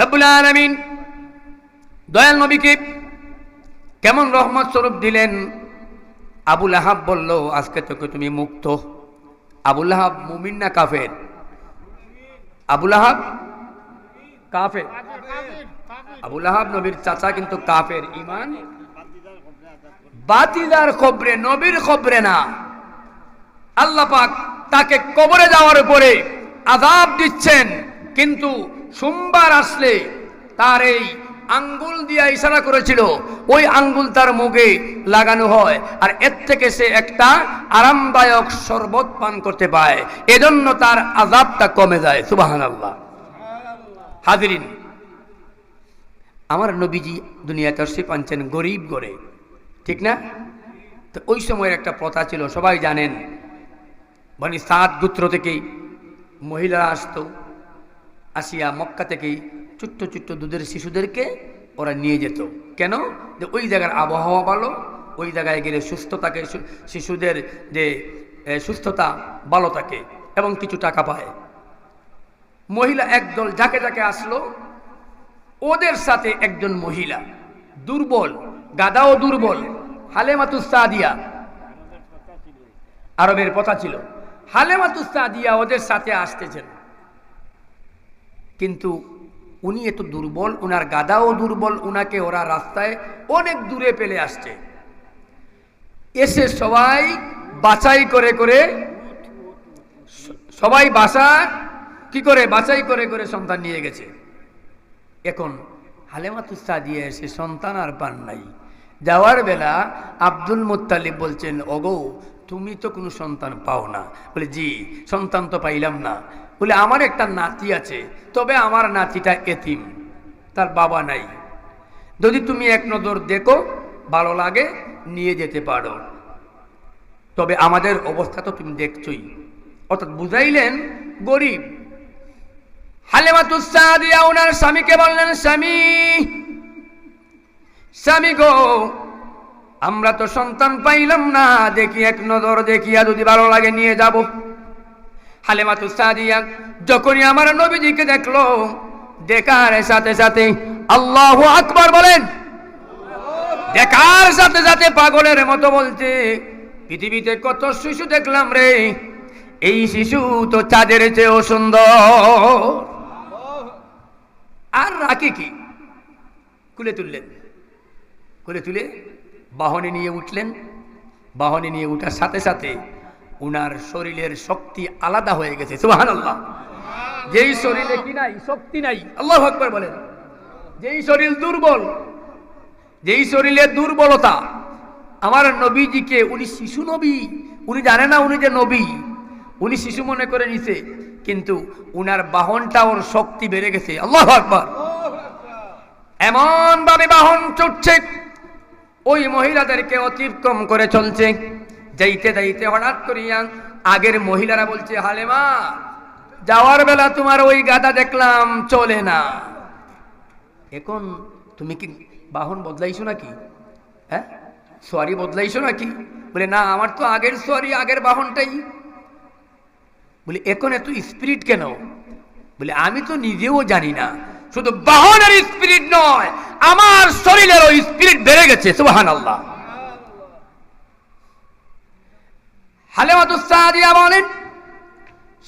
রব্বুল আলমিন, দয়াল নবীকে কেমন রহমত স্বরূপ দিলেন? আবুল আহাব বলল, আজকে তোকে তুমি মুক্ত। আবুল আহাব মুমিন না কাফের? আবুল আহাব কাফের। আবুল আহাব নবীর চাচা কিন্তু কাফের, ইমান বাতিদার খবরে, নবীর খবরে না। আল্লাহ পাক তাকে কবরে যাওয়ার উপরে আজাব দিচ্ছেন, কিন্তু সোমবার আসলে তার এই আঙ্গুল দিয়া ইশারা করেছিল, ওই আঙ্গুল তার মুখে লাগানো হয় আর এর থেকে সে একটা আরামদায়ক শরবত পান করতে পায়। এজন্য তার আজাবটা কমে যায় সুবাহান আল্লাহ হাজিরিন, আমার নবীজি দুনিয়াতে সে পাঞ্চেন গরিব গড়ে ঠিক না? তো ওই সময়ের একটা প্রথা ছিল, সবাই জানেন মানে সাত গুত্র থেকেই মহিলারা আসতো আসিয়া মক্কা থেকেই ছোট্ট ছোট্ট দুধের শিশুদেরকে ওরা নিয়ে যেত। কেন? যে ওই জায়গার আবহাওয়া ভালো, ওই জায়গায় গেলে সুস্থ থাকে শিশুদের যে সুস্থতা ভালো থাকে এবং কিছু টাকা পায়। মহিলা একদল যাকে যাকে আসলো, ওদের সাথে একজন মহিলা, দুর্বল, গাদাও দুর্বল হালেমাতুসাদিয়া আরবের কথা ছিল হালেমাতুসাদিয়া ওদের সাথে আসতেছেন কিন্তু উনি এত দুর্বল, উনার গাদাও দুর্বল, উনাকে ওরা রাস্তায় অনেক দূরে পেলে আসছে। এসে সবাই বাছাই করে করে, সবাই বাসা কি করে, বাছাই করে করে সন্তান নিয়ে গেছে। এখন হালেমাতুসা দিয়ে এসে সন্তান আর পান নাই। যাওয়ার বেলা আব্দুল মুত্তালিব বলছেন, ওগো, তুমি তো কোনো সন্তান পাও না। বলে, জি, সন্তান তো পাইলাম না। বলে, আমার একটা নাতি আছে, তবে আমার নাতিটা এতিম, তার বাবা নাই। যদি তুমি এক নজর দেখো, ভালো লাগে, নিয়ে যেতে পারো। তবে আমাদের অবস্থা তো তুমি দেখছই। অর্থাৎ বুঝাইলেন গরিব। হালেমাতুসাদিয়া ওনার স্বামীকে বললেন, স্বামী স্বামী গো, আমরা তো সন্তান পাইলাম না, দেখি এক নজর দেখিয়া যদি ভালো লাগে নিয়ে যাব। হালেমাতুসাদিয়া যখনই আমার নবীজিকে দেখল, দেখার সাথে সাথে আল্লাহ আকবার বলেন। দেখার সাথে সাথে পাগলের মতো বলছে, পৃথিবীতে কত শিশু দেখলাম রে, এই শিশু তো চাঁদের চেয়েও সুন্দর। আর রাখি কি? কুলে তুললেন। কুলে তুলে বাহনে নিয়ে উঠলেন। বাহনে নিয়ে উঠার সাথে সাথে উনার শরীরের শক্তি আলাদা হয়ে গেছে সুবাহান আল্লাহ যেই শরীরে কি নাই, শক্তি নাই, আল্লাহ আকবর বলেন। যেই শরীর দুর্বল, যেই শরীরের দুর্বলতা, আমার নবীজিকে, উনি শিশু নবী, উনি জানে না উনি যে নবী, উনি শিশু মনে করে নিছে, কিন্তু উনার বাহনটা ওর শক্তি বেড়ে গেছে, আল্লাহ আকবর। এমন ভাবে বাহন চড়ছে, ওই মহিলাদেরকে অতিক্রম করে চলছে। যাইতে যাইতে হঠাৎ করিয়া আগের মহিলারা বলছে, হালেমা, যাওয়ার বেলা তোমার ওই গাদা দেখলাম, চলে না। এখন তুমি কি বাহন বদলাইছো নাকি? হ্যাঁ? সোয়ারি বদলাইছো নাকি? বলে, না, আমার তো আগের সোয়ারি, আগের বাহনটাই। বলে, এখন এত স্পিরিট কেন? বলে, আমি তো নিজেও জানি না। শুধু বাহনের স্পিরিট নয়, আমার শরীরেরও স্পিরিট বেড়ে গেছে সুবাহান আল্লাহ হালেমাতুসাদিয়া বলেন,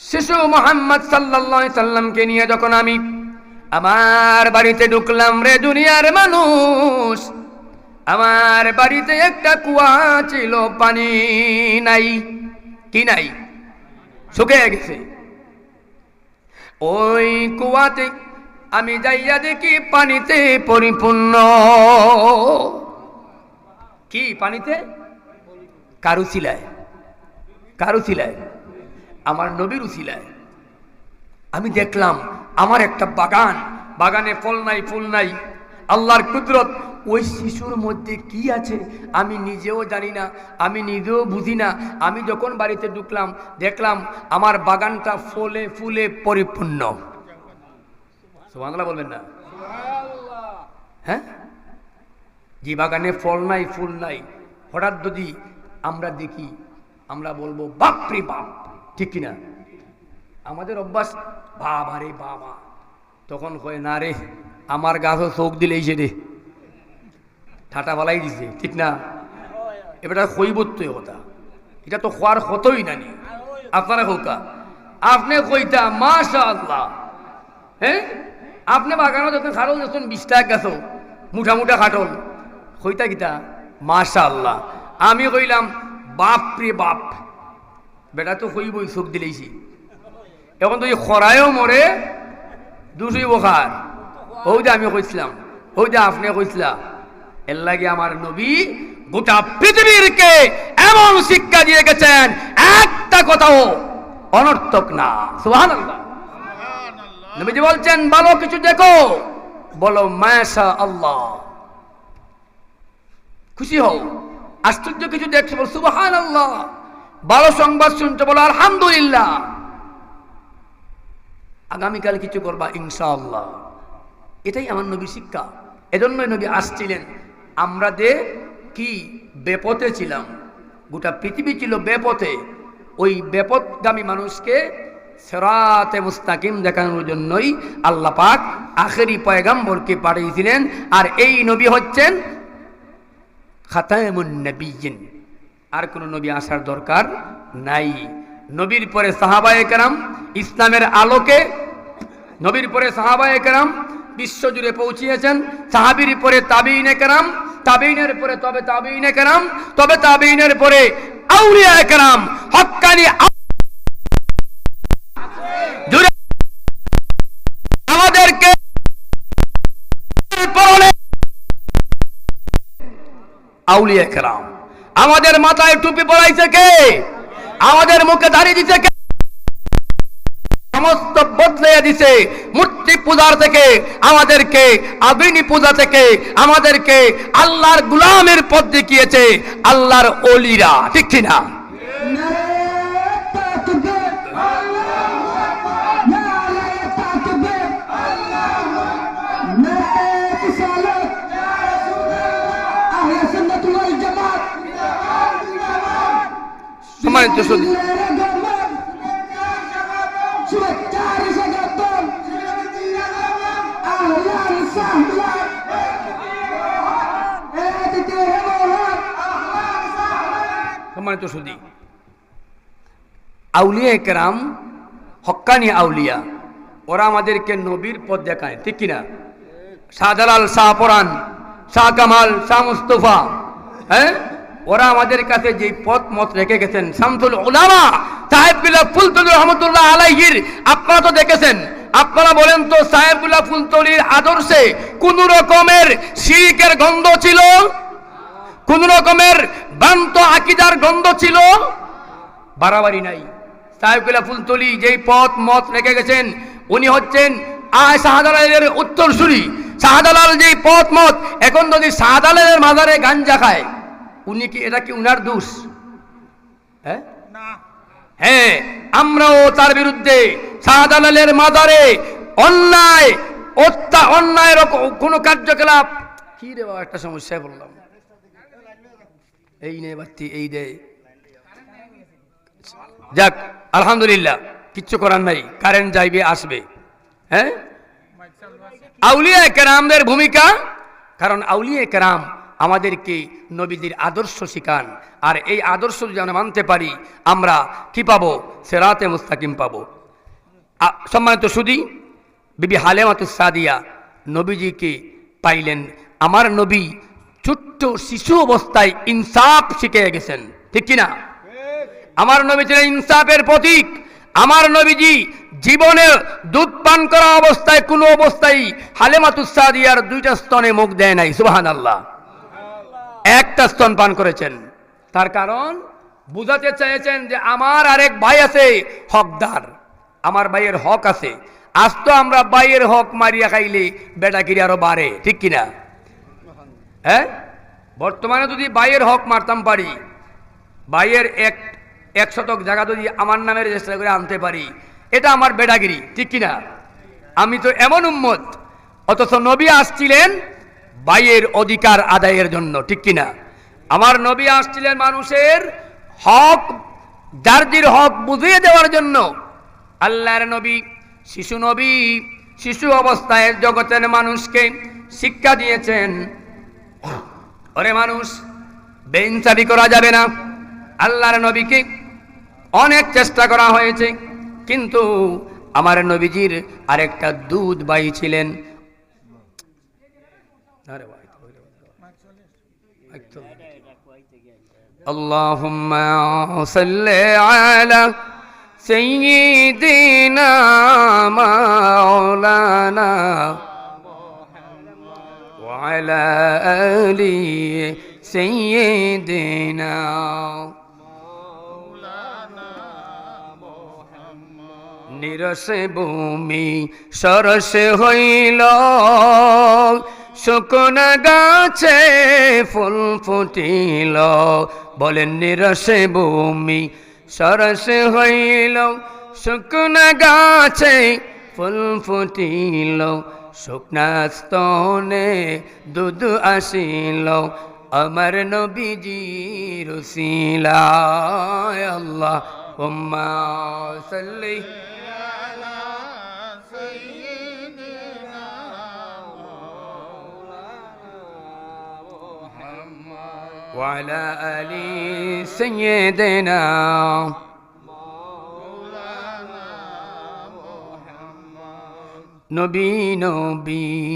শিশু মোহাম্মদ সাল্লাল্লাহু সাল্লামকে নিয়ে যখন আমি আমার বাড়িতে ঢুকলাম রে দুনিয়ার মানুষ, আমার বাড়িতে একটা কুয়া ছিল, পানি নাই। কি নাই? শুকিয়ে গেছে। ওই কুয়াতে আমি যাইয়া দেখি পানিতে পরিপূর্ণ। কি পানিতে? কারু ছিলায় কারু ছিলায় আমার নবীর উছিলায় আমি দেখলাম, আমার একটা বাগান, বাগানে ফল নাই, ফুল নাই। আল্লাহর কুদরত, ওই শিশুর মধ্যে কি আছে আমি নিজেও জানি না, আমি নিজেও বুঝি না। আমি যখন বাড়িতে ঢুকলাম, দেখলাম আমার বাগানটা ফলে, ফুলে পরিপূর্ণ। বাংলা বলবেন না? হ্যাঁ? যে বাগানে ফল নাই, ফুল নাই, হঠাৎ যদি আমরা দেখি আমরা বলব বাপরে বাপ, ঠিক কিনা? আমাদের অভ্যাস বাবা রে বাবা, তখন কয়, না রে, আমার গাছও চোখ দিলেই সে রে ঠাটা বালাই দিছে, ঠিক না? এবার কইবত্য কথা। এটা তো খোয়ার হতই নানি আপনারা হোকা আপনি কইতা মাশা আল্লাহ হ্যাঁ আপনি বাগানো যখন খাটল যখন বিশ টাকা গেছো মুঠা মুঠা খাটল। কইতা কিতা? মাশা আল্লাহ আমি কইলাম বাপ রে বাপ। বেটা তো কইবই চোখ দিলেইছি। এখন তো খরায়ও মরে দুশোই বোখার ওই যে আমি কইছিলাম ওই যে আপনি কইছিলাম এর লাগে আমার নবী গোটা পৃথিবীরকে এমন শিক্ষা দিয়ে গেছেন একটা কথাও অনর্থক না। সুহান নবীজি বলছেন ভালো কিছু দেখো। বলো মাশা আল্লাহ খুশি হও। আশ্চর্য কিছু দেখছে বলো সুবহান আল্লাহ ভালো সংবাদ শুনছো বলো, আলহামদুলিল্লাহ। আগামীকাল কিছু করবা, ইনশাআল্লাহ। এটাই আমার নবী শিক্ষা। এজন্যই নবী আসছিলেন। আমরা যে কি বেপথে ছিলাম, গোটা পৃথিবী ছিল বেপথে। ওই বেপথগামী মানুষকে সেরাতে মুস্তাকিম দেখানোর জন্যই আল্লাহ পাক আখেরি পয়গাম্বরকে পাঠিয়েছিলেন। আর এই নবী হচ্ছেন খাতায়মুন নবীন। আর কোনো নবী আসার দরকার নাই। নবীর পরে সাহাবায়ে কেরাম ইসলামের আলোকে নবীর পরে সাহাবায়ে কেরাম বিশ্বজুড়ে পৌঁছিয়েছেন। সাহাবির পরে তাবিনে কেরাম তাবিনের পরে তবে তাবিনে কেরাম, তবে তাবিনের পরে আউরিয়া কেরাম হক্কানি আউলিয়া কেরাম। আমাদের মাথায় টুপি পড়াইছে কে? আমাদের মুখে দাঁড়িয়ে দিছে কে? সমস্ত বদলে দিছে মূর্তি পূজার থেকে, আমাদেরকে আবিনী পূজা থেকে, আমাদেরকে আল্লাহর গুলামের পথ দেখিয়েছে, আল্লাহর অলিরা ঠিক কিনা? সম্মানিত সুদী আউলিয়া হক্কানি আউলিয়া, ওরা আমাদেরকে নবীর পথ দেখায়, ঠিক কিনা? শাহজালাল শাহ পরান, শাহ কামাল, শাহ মুস্তফা হ্যাঁ? ওরা আমাদের কাছে যে পথ মত রেখে গেছেন শামসুল উলামা সাহেবগুল্লাহ ফুলতলি রহমতুল্লাহ আলাইহির, আপনারা তো দেখেছেন, আপনারা বলেন তো সাহেবগুল্লাহ ফুলতলির আদর্শে কোন রকমের শিরিকের গন্ধ ছিল? কোন রকমের ভ্রান্ত আকিদার গন্ধ ছিল? বাড়াবাড়ি নাই। সাহেবগুলা ফুলতলি যেই পথ মত রেখে গেছেন, উনি হচ্ছেন আয় শাহজালালের উত্তরসূরি। শাহজালাল যেই পথ মত, এখন যদি শাহজালালের মাজারে গাঞ্জা খায় উনি কি এটা কি উনার দোষ? হ্যাঁ? হ্যাঁ আমরাও তার বিরুদ্ধে শাহজালালের মাদারে অন্যায় অত্যা অন্যায়ের কোনো কার্যকলাপ। কি রে বাবা একটা সমস্যায় বললাম এই নে বাত্তি এই দে। যাক আলহামদুলিল্লাহ কিচ্ছু করার নাই কারেন্ট যাইবে আসবে। হ্যাঁ? আউলিয়া কেরামদের ভূমিকা কারণ আউলিয়া কেরাম আমাদেরকে নবীদের আদর্শ শিখান। আর এই আদর্শ যদি আমরা মানতে পারি, আমরা কি পাবো? সেরাতে মুস্তাকিম পাবো। সম্মানিত সুদী বিবি হালেমাতুস সাদিয়া নবীজিকে পাইলেন। আমার নবী ছোট্ট শিশু অবস্থায় ইনসাফ শিখে গেছেন, ঠিক কিনা? আমার নবী ছিলেন ইনসাফের প্রতীক। আমার নবীজি জীবনে দুধ পান করা অবস্থায় কোনো অবস্থায় হালেমাতুস সাদিয়ার দুইটা স্তনে মুখ দেয় নাই সুবাহান আল্লাহ একটা স্তন পান করেছেন। তার কারণ বুঝাতে চেয়েছেন যে আমার আরেক ভাই আছে, হকদার। আমার ভাইয়ের হক আছে। আজ তো আমরা ভাইয়ের হক মারিয়া খাইলে বেটাগিরি আরও বাড়ে, ঠিক কিনা? হ্যাঁ? বর্তমানে যদি ভাইয়ের হক মারতাম পারি, ভাইয়ের এক এক শতক জায়গা যদি আমার নামে রেজিস্টার করে আনতে পারি, এটা আমার বেটাগিরি, ঠিক কিনা? আমি তো এমন উম্মত, অথচ নবী আসছিলেন ভাইয়ের অধিকার আদায়ের জন্য, ঠিক কিনা? আমার নবী আসছিলেন মানুষের হক জার্জির হক বুঝিয়ে দেওয়ার জন্য। আল্লাহর নবী, শিশু নবী, শিশু অবস্থায় জগতের মানুষকে শিক্ষা দিয়েছেন। ওরে মানুষ বেঞ্চাবি করা যাবে না। আল্লাহর নবীকে অনেক চেষ্টা করা হয়েছে, কিন্তু আমার নবীজির আরেকটা দুধ বাই ছিলেন আরে ভাই, একটু। اللهم صل على سيدنا مولانا وعلى آل سيدنا নিরসে ভূমি সরসে হইল শুকনা গাছে ফুল ফুটিল, বলেন নিরসে ভূমি সরসে হইল। শুকনা গাছে ফুল ফুটিল, শুকনা দুধ আসিল। আমার নবীজি রসিলায় আল্লাহ সাল্লি وعلى آل سيدنا مولانا محمد نبي نبي